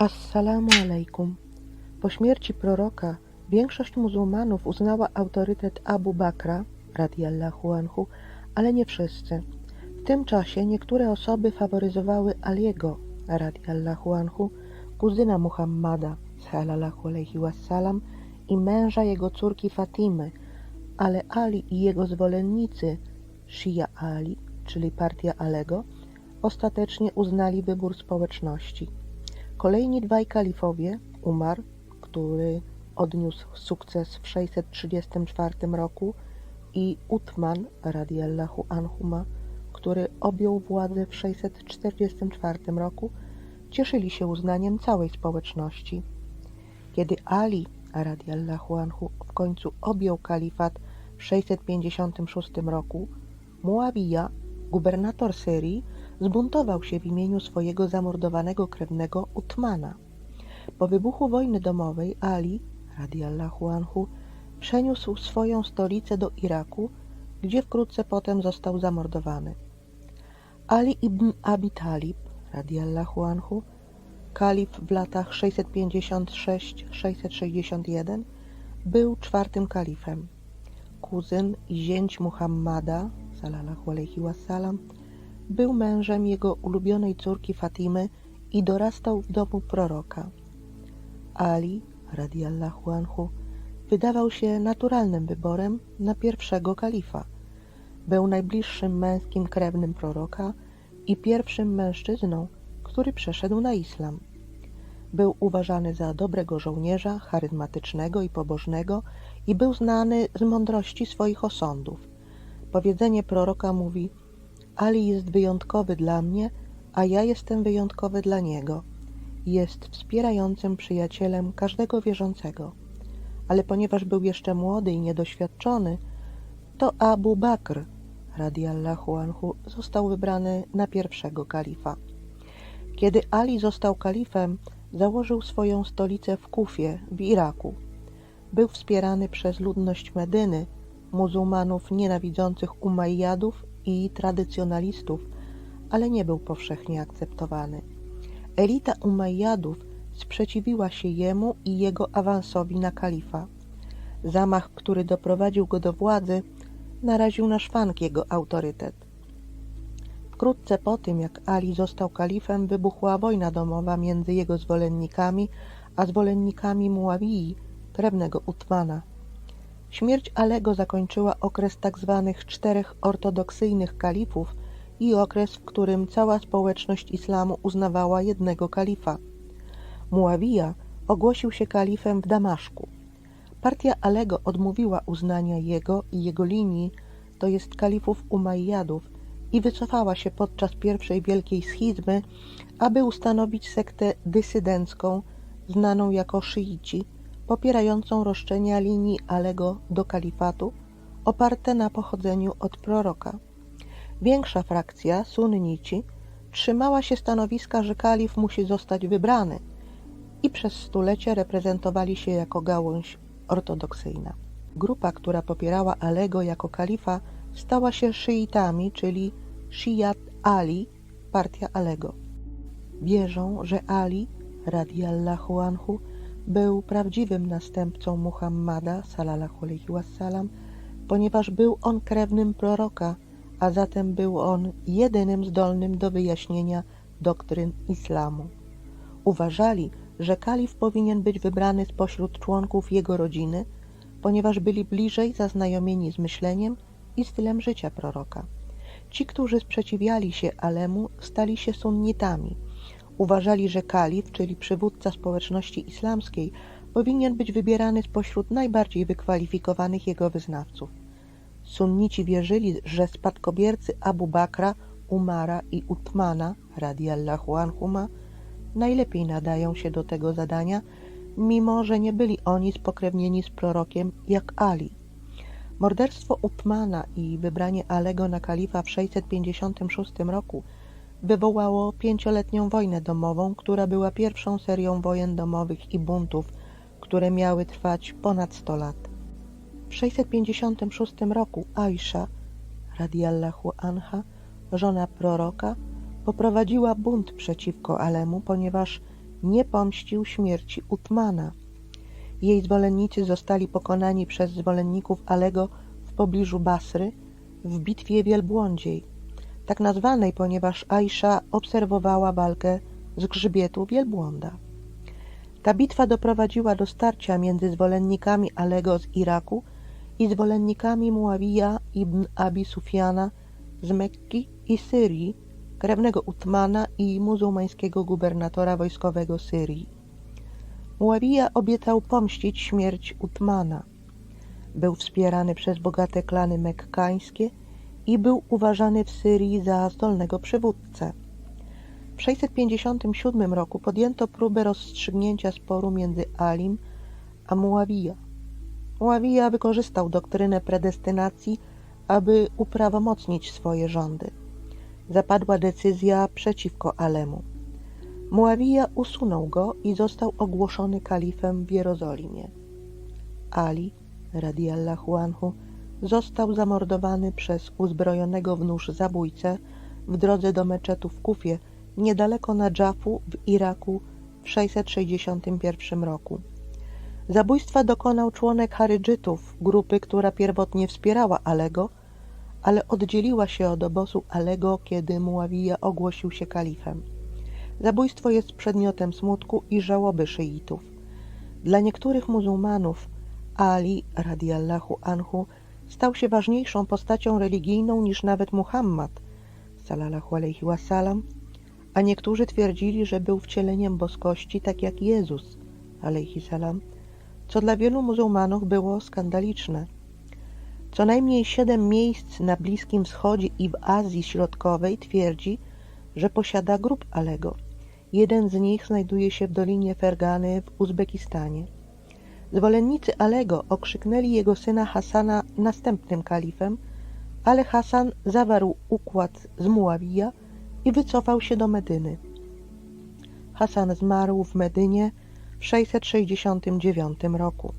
Assalamu alaikum. Po śmierci proroka większość muzułmanów uznała autorytet Abu Bakra, radiallahu anhu, ale nie wszyscy. W tym czasie niektóre osoby faworyzowały Aliego, radiallahu anhu, kuzyna Muhammada, sallallahu alaihi wassalam, i męża jego córki Fatimy, ale Ali i jego zwolennicy, Shia Ali, czyli partia Alego, ostatecznie uznali wybór społeczności. Kolejni dwaj kalifowie, Umar, który odniósł sukces w 634 roku i Utman radiallahu anhuma, który objął władzę w 644 roku, cieszyli się uznaniem całej społeczności. Kiedy Ali radiallahu anhu w końcu objął kalifat w 656 roku, Muawija, gubernator Syrii, zbuntował się w imieniu swojego zamordowanego krewnego Utmana. Po wybuchu wojny domowej Ali, radiallahu anhu, przeniósł swoją stolicę do Iraku, gdzie wkrótce potem został zamordowany. Ali ibn Abi Talib, radiallahu anhu, kalif w latach 656-661, był czwartym kalifem. Kuzyn i zięć Muhammada, sallallahu alaihi wasallam, był mężem jego ulubionej córki Fatimy i dorastał w domu proroka. Ali, radiallahu anhu, wydawał się naturalnym wyborem na pierwszego kalifa. Był najbliższym męskim krewnym proroka i pierwszym mężczyzną, który przeszedł na islam. Był uważany za dobrego żołnierza, charyzmatycznego i pobożnego i był znany z mądrości swoich osądów. Powiedzenie proroka mówi: Ali jest wyjątkowy dla mnie, a ja jestem wyjątkowy dla niego. Jest wspierającym przyjacielem każdego wierzącego. Ale ponieważ był jeszcze młody i niedoświadczony, to Abu Bakr, radiallahu anhu, został wybrany na pierwszego kalifa. Kiedy Ali został kalifem, założył swoją stolicę w Kufie, w Iraku. Był wspierany przez ludność Medyny, muzułmanów nienawidzących Umayyadów i tradycjonalistów, ale nie był powszechnie akceptowany. Elita Umayyadów sprzeciwiła się jemu i jego awansowi na kalifa. Zamach, który doprowadził go do władzy, naraził na szwank jego autorytet. Wkrótce po tym, jak Ali został kalifem, wybuchła wojna domowa między jego zwolennikami a zwolennikami Muawii, krewnego Utmana. Śmierć Alego zakończyła okres tzw. Tak czterech ortodoksyjnych kalifów i okres, w którym cała społeczność islamu uznawała jednego kalifa. Muawija ogłosił się kalifem w Damaszku. Partia Alego odmówiła uznania jego i jego linii, to jest kalifów Umayyadów, i wycofała się podczas pierwszej wielkiej schizmy, aby ustanowić sektę dysydencką, znaną jako szyici, popierającą roszczenia linii Alego do kalifatu, oparte na pochodzeniu od proroka. Większa frakcja, sunnici, trzymała się stanowiska, że kalif musi zostać wybrany i przez stulecia reprezentowali się jako gałąź ortodoksyjna. Grupa, która popierała Alego jako kalifa, stała się szyitami, czyli Shiyat Ali, partia Alego. Wierzą, że Ali, radiallahu anhu, był prawdziwym następcą Muhammada, salallahu alaihi wassalam, ponieważ był on krewnym proroka, a zatem był on jedynym zdolnym do wyjaśnienia doktryn islamu. Uważali, że kalif powinien być wybrany spośród członków jego rodziny, ponieważ byli bliżej zaznajomieni z myśleniem i stylem życia proroka. Ci, którzy sprzeciwiali się Alemu, stali się sunnitami. Uważali, że kalif, czyli przywódca społeczności islamskiej, powinien być wybierany spośród najbardziej wykwalifikowanych jego wyznawców. Sunnici wierzyli, że spadkobiercy Abu Bakra, Umara i Utmana, radiallahu anhuma, najlepiej nadają się do tego zadania, mimo że nie byli oni spokrewnieni z prorokiem jak Ali. Morderstwo Utmana i wybranie Alego na kalifa w 656 roku wywołało pięcioletnią wojnę domową, która była pierwszą serią wojen domowych i buntów, które miały trwać ponad 100 lat. W 656 roku Aisha, radiallahu anha, żona proroka, poprowadziła bunt przeciwko Alemu, ponieważ nie pomścił śmierci Utmana. Jej zwolennicy zostali pokonani przez zwolenników Alego w pobliżu Basry w bitwie wielbłądziej, tak nazwanej, ponieważ Aisza obserwowała walkę z grzbietu wielbłąda. Ta bitwa doprowadziła do starcia między zwolennikami Alego z Iraku i zwolennikami Muawija ibn Abi Sufjana z Mekki i Syrii, krewnego Utmana i muzułmańskiego gubernatora wojskowego Syrii. Muawija obiecał pomścić śmierć Utmana. Był wspierany przez bogate klany mekkańskie i był uważany w Syrii za zdolnego przywódcę. W 657 roku podjęto próbę rozstrzygnięcia sporu między Alim a Muawija. Muawija wykorzystał doktrynę predestynacji, aby uprawomocnić swoje rządy. Zapadła decyzja przeciwko Alemu. Muawija usunął go i został ogłoszony kalifem w Jerozolimie. Ali, radiallahu anhu, został zamordowany przez uzbrojonego w nóż zabójcę w drodze do meczetu w Kufie, niedaleko Nadżafu w Iraku w 661 roku. Zabójstwa dokonał członek Harydżytów, grupy, która pierwotnie wspierała Alego, ale oddzieliła się od obozu Alego, kiedy Muawija ogłosił się kalifem. Zabójstwo jest przedmiotem smutku i żałoby szyitów. Dla niektórych muzułmanów Ali radiallahu anhu stał się ważniejszą postacią religijną niż nawet Muhammad sallallahu alaihi wasallam, a niektórzy twierdzili, że był wcieleniem boskości tak jak Jezus alaihi salam, co dla wielu muzułmanów było skandaliczne. Co najmniej siedem miejsc na Bliskim Wschodzie i w Azji Środkowej twierdzi, że posiada grób Alego. Jeden z nich znajduje się w Dolinie Fergany w Uzbekistanie. Zwolennicy Alego okrzyknęli jego syna Hasana następnym kalifem, ale Hasan zawarł układ z Muawija i wycofał się do Medyny. Hasan zmarł w Medynie w 669 roku.